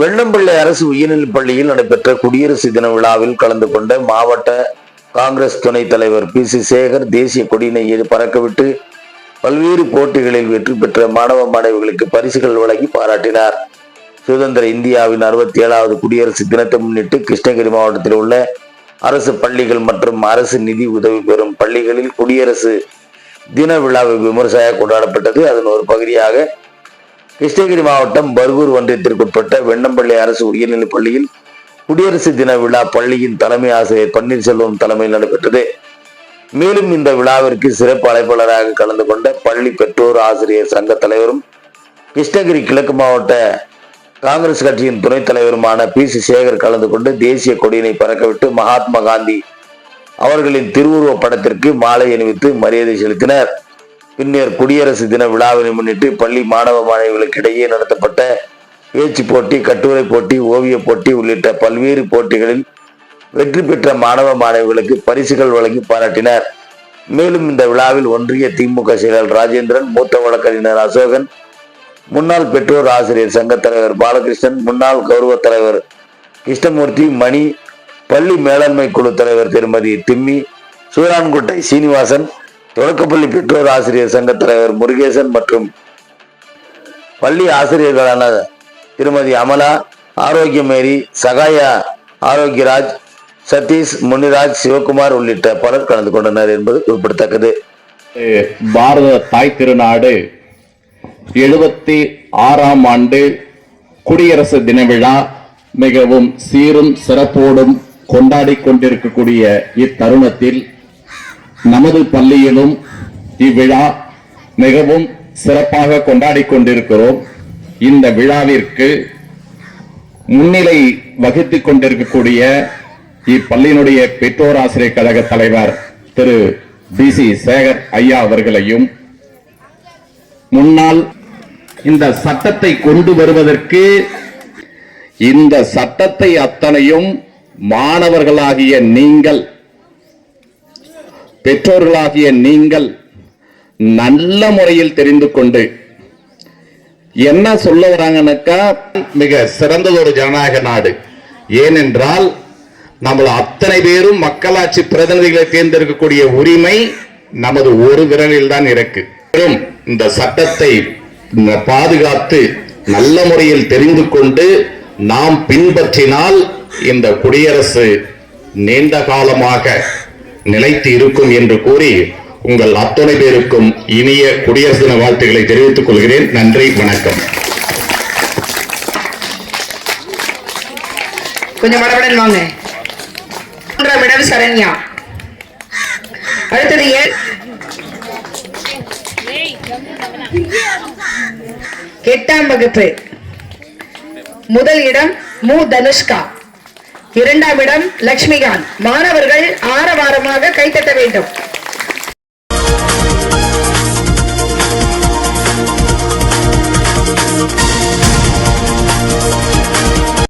வெள்ளம்பிள்ளை அரசு உயர்நிலைப் பள்ளியில் நடைபெற்ற குடியரசு தின விழாவில் கலந்து கொண்ட மாவட்ட காங்கிரஸ் துணைத் தலைவர் பி சி சேகர் தேசிய கொடியினை ஏறி பறக்கவிட்டு பல்வேறு போட்டிகளில் வெற்றி பெற்ற மாணவ மாணவிகளுக்கு பரிசுகள் வழங்கி பாராட்டினார். சுதந்திர இந்தியாவின் அறுபத்தி ஏழாவது குடியரசு தினத்தை முன்னிட்டு கிருஷ்ணகிரி மாவட்டத்தில் உள்ள அரசு பள்ளிகள் மற்றும் அரசு நிதி உதவி பெறும் பள்ளிகளில் குடியரசு தின விழாவை விமர்சையாக கொண்டாடப்பட்டது. அதன் ஒரு பகுதியாக கிருஷ்ணகிரி மாவட்டம் பர்கூர் ஒன்றியத்திற்குட்பட்ட வெண்ணம்பள்ளி அரசு உயர்நிலைப் பள்ளியில் குடியரசு தின விழா பள்ளியின் தலைமை ஆசிரியர் பன்னீர்செல்வம் தலைமையில் நடைபெற்றது. மேலும் இந்த விழாவிற்கு சிறப்பு அழைப்பாளராக கலந்து கொண்ட பள்ளி பெற்றோர் ஆசிரியர் சங்க தலைவரும் கிருஷ்ணகிரி கிழக்கு மாவட்ட காங்கிரஸ் கட்சியின் துணைத் தலைவருமான பி சி சேகர் கலந்து கொண்டு தேசிய கொடியினை பறக்கவிட்டு மகாத்மா காந்தி அவர்களின் திருவுருவ படத்திற்கு மாலை அணிவித்து மரியாதை செலுத்தினர். பின்னர் குடியரசு தின விழாவினை முன்னிட்டு பள்ளி மாணவ மாணவிகளுக்கு இடையே நடத்தப்பட்ட பேச்சு போட்டி கட்டுரை போட்டி ஓவியப் போட்டி உள்ளிட்ட பல்வேறு போட்டிகளில் வெற்றி பெற்ற மாணவ மாணவிகளுக்கு பரிசுகள் வழங்கி பாராட்டினர். மேலும் இந்த விழாவில் ஒன்றிய திமுக செயலர் ராஜேந்திரன் மூத்த வழக்கறிஞர் அசோகன் முன்னாள் பெற்றோர் ஆசிரியர் சங்க தலைவர் பாலகிருஷ்ணன் முன்னாள் கௌரவ தலைவர் கிருஷ்ணமூர்த்தி மணி பள்ளி மேலாண்மை குழு தலைவர் திருமதி திம்மி சூரான்குட்டை சீனிவாசன் தொடக்கப்பள்ளி பெற்றோர் ஆசிரியர் சங்க தலைவர் முருகேசன் மற்றும் பள்ளி ஆசிரியர்களான திருமதி அமலா ஆரோக்கியமேரி சகாயா ஆரோக்கியராஜ் சதீஷ் முனிராஜ் சிவகுமார் உள்ளிட்ட பலர் கலந்து கொண்டனர் என்பது குறிப்பிடத்தக்கது. பாரத தாய் திருநாடு எழுபத்தி ஆறாம் ஆண்டு குடியரசு தின விழா மிகவும் சீரும் சிறப்போடும் கொண்டாடி கொண்டிருக்கக்கூடிய இத்தருணத்தில் நமது பள்ளியிலும் இவ்விழா மிகவும் சிறப்பாக கொண்டாடி கொண்டிருக்கிறோம். இந்த விழாவிற்கு முன்னிலை வகித்துக் கொண்டிருக்கக்கூடிய இப்பள்ளியினுடைய பெற்றோர் ஆசிரியர் கழக தலைவர் திரு பி சி சேகர் ஐயா அவர்களையும் முன்னால் இந்த சட்டத்தை கொண்டு வருவதற்கு இந்த சட்டத்தை அத்தனையும் மாணவர்களாகிய நீங்கள் பெற்றோர்களாகிய நீங்கள் நல்ல முறையில் தெரிந்து கொண்டு என்ன சொல்ல வராங்கன்னாக்கா மிக சிறந்ததொரு ஜனநாயக நாடு. ஏனென்றால் நம்மள அத்தனை பேரும் மக்களாட்சி பிரதிநிதிகளை தேர்ந்தெடுக்கக்கூடிய உரிமை நமது ஒரு விரலில் தான் இருக்கு. இந்த சட்டத்தை பாதுகாத்து நல்ல முறையில் தெரிந்து கொண்டு நாம் பின்பற்றினால் இந்த குடியரசு நீண்ட காலமாக நிலைத்து இருக்கும் என்று கூறி உங்கள் அத்தனை பேருக்கும் இனிய குடியரசு தின வாழ்த்துக்களை தெரிவித்துக் கொள்கிறேன். நன்றி வணக்கம். கொஞ்சம் மடமடன் வாங்க. மூன்றாம் இடம் சரண்யா. அடுத்தது ஏன் எட்டாம் வகுப்பு. முதல் இடம் மு. தனுஷ்கா. இரண்டாம் இடம் லட்சுமிகாந்த் மாணவர்கள் ஆரவாரமாக கைத்தட்ட வேண்டும்.